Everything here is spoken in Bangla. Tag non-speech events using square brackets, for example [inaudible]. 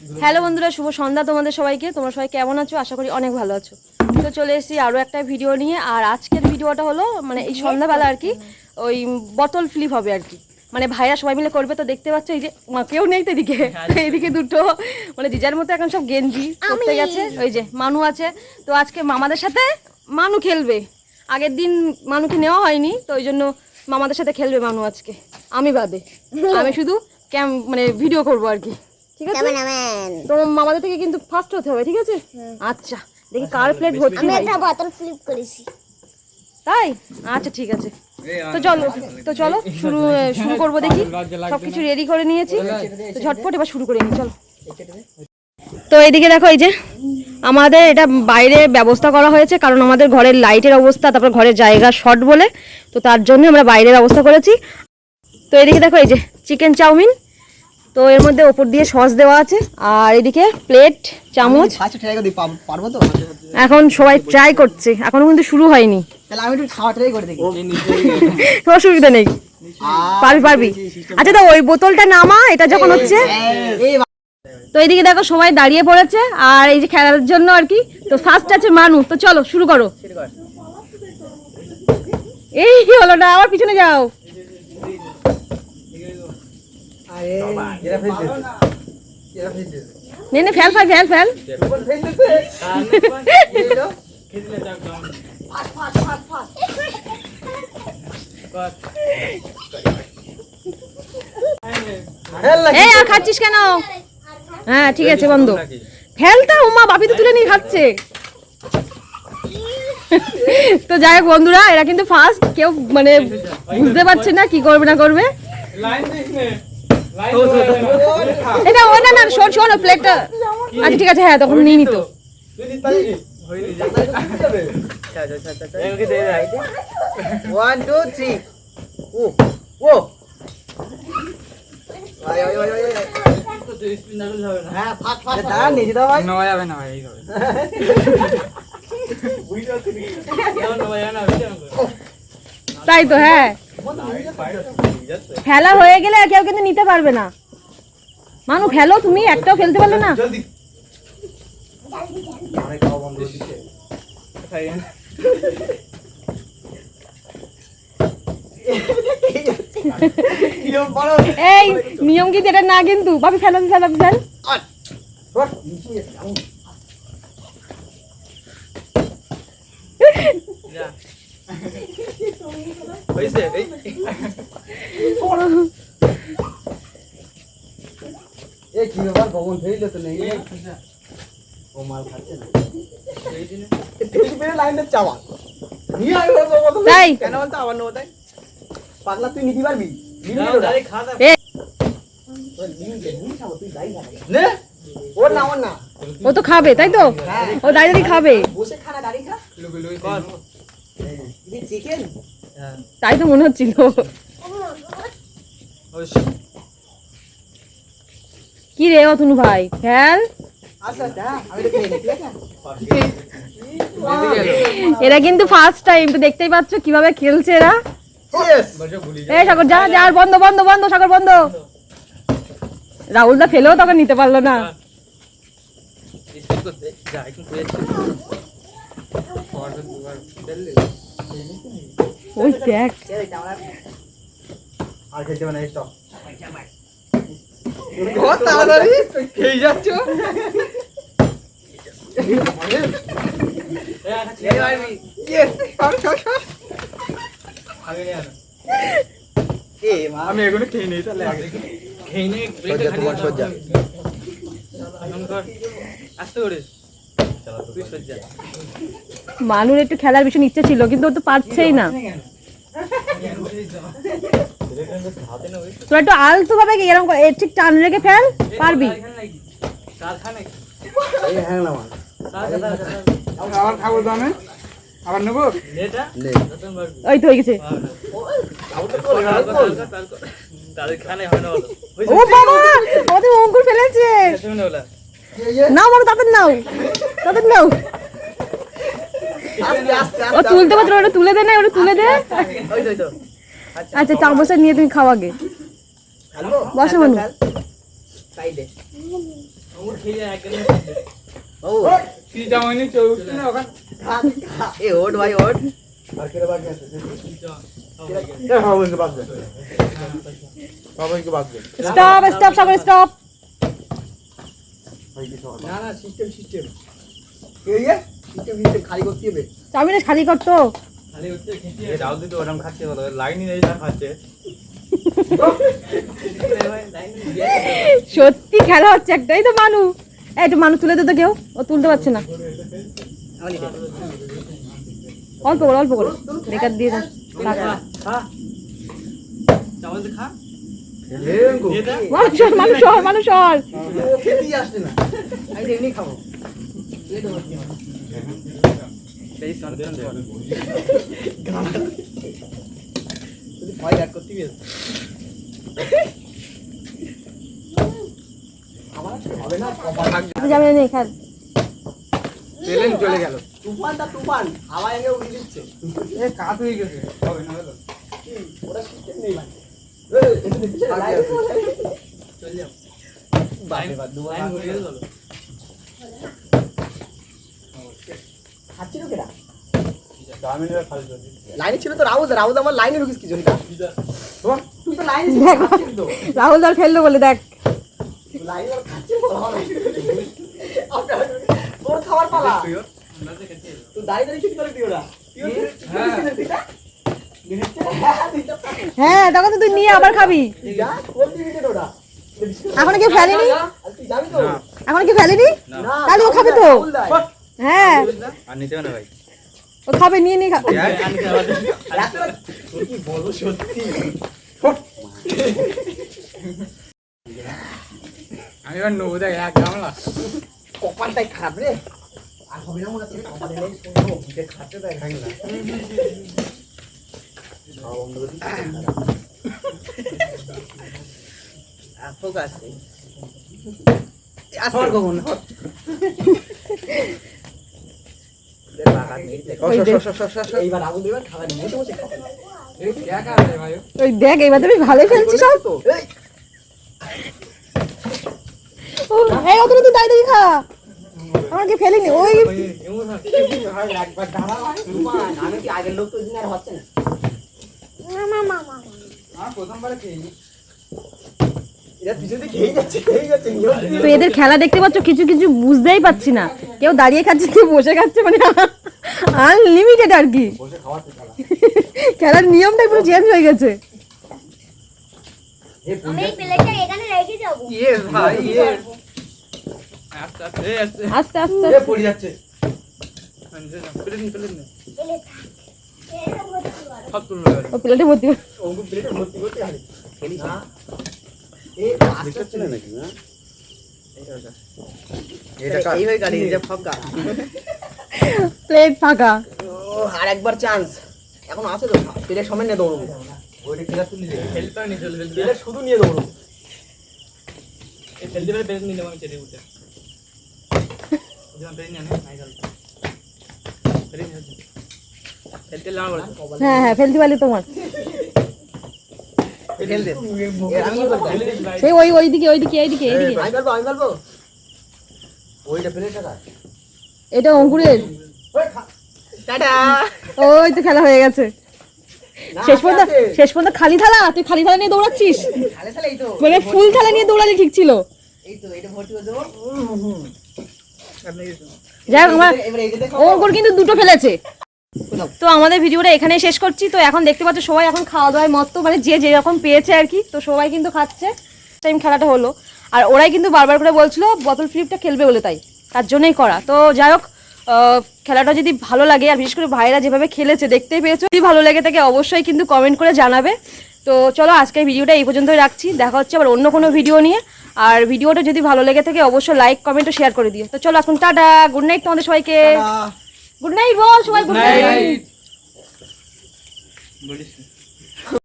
হ্যালো বন্ধুরা শুভ সন্ধ্যা তোমাদের সবাইকে। তোমরা সবাই কেমন আছো? আশা করি অনেক ভালো আছো। তো চলে এসেছি আরও একটা ভিডিও নিয়ে। আর আজকের ভিডিওটা হলো মানে এই সন্ধ্যাবেলা আর কি ওই বোতল ফ্লিপ হবে আর কি। মানে ভাইরা সবাই মিলে করবে তো দেখতে পাচ্ছ এই যে মা, কেউ নেই তো এদিকে এইদিকে দুটো মানে জিজার মতো এখন সব গেঞ্জি করতে গেছে ওই যে মানু আছে। তো আজকে মামাদের সাথে মানু খেলবে। আগের দিন মানুকে নেওয়া হয়নি তো ওই জন্য মামাদের সাথে খেলবে মানু আজকে। আমি বাদে। আমি শুধু ক্যাম মানে ভিডিও করব আর কি। ঠিক আছে? তোমার মামাদের থেকে কিন্তু ফার্স্ট হতে হবে ঠিক আছে? আচ্ছা দেখি কার প্লেট ভর্তি আমি একটা বোতল ফ্লিপ করেছি। তাই? আচ্ছা ঠিক আছে। তো চলো তো চলো শুরু শুরু করব দেখি। সবকিছু রেডি করে নিয়েছি। তো ঝটপট এবার শুরু করে নিই চলো। তো এইদিকে দেখো এই যে আমাদের এটা বাইরে ব্যবস্থা করা হয়েছে কারণ আমাদের ঘরের লাইটের অবস্থা তারপর ঘরের জায়গা শর্ট বলে তো তার জন্য আমরা বাইরের ব্যবস্থা করেছি। তো এদিকে দেখো এই যে চিকেন চাউমিন। তো এর মধ্যে ওপর দিয়ে সস দেওয়া আছে আর এদিকে প্লেট চামচ। তো? এখন সবাই ট্রাই করছে এখনও কিন্তু শুরু হয়নি। তাহলে আমি একটু খাওয়া ট্রাই করে দেখি। অসুবিধা নেই। পারবি পারবি। আচ্ছা তো ওই বোতলটা নামা এটা যখন হচ্ছে। তো এইদিকে দেখো সবাই দাঁড়িয়ে পড়েছে আর এই যে খেলার জন্য আর কি। তো ফার্স্ট আছে মানু তো চলো শুরু করো। এই হলো না আবার পিছনে যাও আরে এরা ফেল দে এরা ফেল দে নে। নে ফেল ফেল ফেল। ফেল ফেল এই আর খাচ্ছিস কেন? হ্যাঁ ঠিক আছে বন্ধ। ফেলটা উমা বাপি তো তুলে নিয়ে খাচ্ছে। তো যাই হোক বন্ধুরা এরা কিন্তু ফার্স্ট কেউ মানে বুঝতে পারছে না কি করবে না করবে। এটা ও না না শোন শোন প্লেটটা আচ্ছা ঠিক আছে হ্যাঁ তখন নিয়ে নিত। ওয়ান টু থ্রি ও ও। আয় আয় আয় আয় হ্যাঁ ফাট ফাট দাঁড়ান নিয়ে যেতে ভাই নেওয়া যাবে না ভাই এইভাবে তাই তো হ্যাঁ। খেলা হয়ে গেলে কেউ কিন্তু নিতে পারবে না। মানু খেলো তুমি একটাও খেলতে পারলে না। এই নিয়ম কিন্তু এটা না কিন্তু। ভাবি ফেলো ফেলো ফেল। হয়েছে? এই এই কি ব্যাপার? ভগবান ফেইলে তো নেই। ও মাল খাচ্ছে না। এই চাওয়া। নিয়ে আয় ও বাবা তুমি তাই? কেন বলতো? আবার নেব তাই। পাগলা তুই নিতে পারবি? তো খাব, তুই দাঁড়িয়ে খা। নে? ওর না ওর না। ও তো খাবে তাই তো? ও দাঁড়িয়ে খাবে। বসে খানা দাঁড়িয়ে খা। চিকেন তাই তো মনে হচ্ছিল। কি রে অতনু ভাই? ফেল আচ্ছা আচ্ছা এলো। [laughs] এরা কিন্তু ফার্স্ট টাইম তো দেখতেই পাচ্ছ কীভাবে খেলছে এরা। এই সাগর যা যা আর বন্ধ বন্ধ বন্ধ সাগর বন্ধ। রাহুলদা ফেলেও তখন নিতে পারল না। যা ওই দেখ। আর খেতে হবে না স্টপ তাড়াতাড়ি। খেয়ে যাচ্ছ? আমি এগুলো খেয়ে নিই তাহলে খেয়ে নিয়ে তোমার সজ্জা। আস্তে করে। তুই সজ্জা মানুর একটু খেলার ভীষণ ইচ্ছে ছিল, কিন্তু ও তো পারছেই না। তোরা একটু আলতো ভাবে এরকম ঠিক টান রেখে ফেল, পারবি? আবার নেব তো হয়ে গেছে। অঙ্কুর ফেলেছে। তাদের নাও। তাদের নাও। ও তুলতে পারছ ওটা তুলে দে না ওটা তুলে দে। ওই তো ওই তো। আচ্ছা চামচটা নিয়ে তুমি খাও আগে। বসো মানু স্টপ স্টপ সাগর স্টপ না না সিস্টেম সিস্টেম এই যে সিস্টেম সিস্টেম খালি করতে হবে। খালি করতো। সত্যি খেলা হচ্ছে একটা এই তো মানু। একটু মানু তুলে দে কেউ ও তুলতে পারছে না। অল্প করে অল্প করে। বেকার দিয়ে মানুষ মানুষ মানুষ চলে গেল দিচ্ছে এ হয়ে গেছে হবে না হলো ওরা সিস্টেম নেই ভাই এই, এটা দেখছিস? লাইট চল যাও বাপরে বাপ, দুবার ঘুরে গেল চলো খাচ্ছিল কেডা? লাইনে ছিল তো রাউদ রাউদ আমার লাইনে ঢুকিস কি জন্য তুই তো লাইনে ছিলিস, খাচ্ছিলি তো। রাহুল দল ফেলল বলে দেখ। খাবার পালা। তুই দাঁড়িয়ে দাঁড়িয়ে কি করে দিও না। কি- কি? হ্যাঁ, তখন তো তুই নিয়ে আবার খাবি। এখন কেউ ফেলেনি? আর তুই যাবি তো? এখনও কি ফেলেনি? তাহলে ও খাবে তো। হ্যাঁ। আর নিতে হবে না ভাই। ও খাবে নিয়ে নিয়ে খাবে কি বলব সত্যি আমি এবার নেব দেখ এক গামলা। কপালটাই খারাপ রে। আর হবে না মনে হচ্ছে কপালে নেই শুনব যে খাচ্ছে তাই খাই না। ফোকাস আসর কখন? [laughs] ওই দেখ। এইবার তুমি ভালোই ফেলছিস সব এই। অতটা তুই দাঁড়িয়ে দাঁড়িয়ে খা। আমাকে ফেলিনি ওই একবার দাঁড়া ভাই। তুফান, আমি কি আগের লোক তো ওই দিন আর হচ্ছে না? তো এদের খেলা দেখতে পাচ্ছ কিছু কিছু বুঝতেই পারছি না। কেউ দাঁড়িয়ে খাচ্ছে কেউ বসে খাচ্ছে মানে আনলিমিটেড আর কি। খেলার নিয়মটাই পুরো চেঞ্জ হয়ে গেছে। আস্তে আস্তে এই আস্তে। আস্তে আস্তে এ পড়ে যাচ্ছে। ও প্লেটে ভর্তি ভর্তি প্লেট ফাঁকা আর একবার চান্স এখন আছে তো প্লেট সময় নিয়ে দৌড়বো। ওইটা খেলা তুলি ফেলতে পারিনি চল ফেলতে প্লেট শুধু নিয়ে দৌড়বো। এই ফেলতে পারে প্লেন নিলাম আমি চেটে উঠে নাই বলে হ্যাঁ হ্যাঁ ফেলতে পারলে তোমার খেল দে এ, আমি কি করব? সেই ওই ওইদিকে ওইদিকে এইদিকে এইদিকে। এটা অঙ্কুরের। ওই তো খেলা হয়ে গেছে। শেষ পর্যন্ত। শেষ পর্যন্ত খালি থালা? তুই খালি থালা নিয়ে দৌড়াচ্ছিস? মানে ফুল থালা নিয়ে দৌড়ালে ঠিক ছিল। এই তো এটা ভর্তি করে দেবো। যাই হোক আমার অঙ্কুর কিন্তু দুটো ফেলেছে। তো আমাদের ভিডিওটা এখানে শেষ করছি। তো এখন দেখতে পাচ্ছ সবাই এখন খাওয়া দাওয়ায় মত্ত মানে যে যেরকম পেয়েছে আর কি, তো সবাই কিন্তু খাচ্ছে। টাইম খেলাটা হলো। আর ওরাই কিন্তু বারবার করে বলছিল বোতল ফ্লিপটা খেলবে বলে তাই, তার জন্যই করা। তো যাই হোক খেলাটা যদি ভালো লাগে, আর বিশেষ করে ভাইরা যেভাবে খেলেছে, দেখতেই পেয়েছ। যদি ভালো লেগে থাকে, অবশ্যই কিন্তু কমেন্ট করে জানাবে। তো চলো, আজকের ভিডিওটা এই পর্যন্তই রাখছি। দেখা হচ্ছে আবার অন্য কোনো ভিডিও নিয়ে। আর ভিডিওটা যদি ভালো লেগে থাকে, অবশ্যই লাইক কমেন্ট ও শেয়ার করে দিও। তো চলো, এখন টাটা গুড নাইট তোমাদের সবাইকে। গুড নাইট বল সবাই গুড নাইট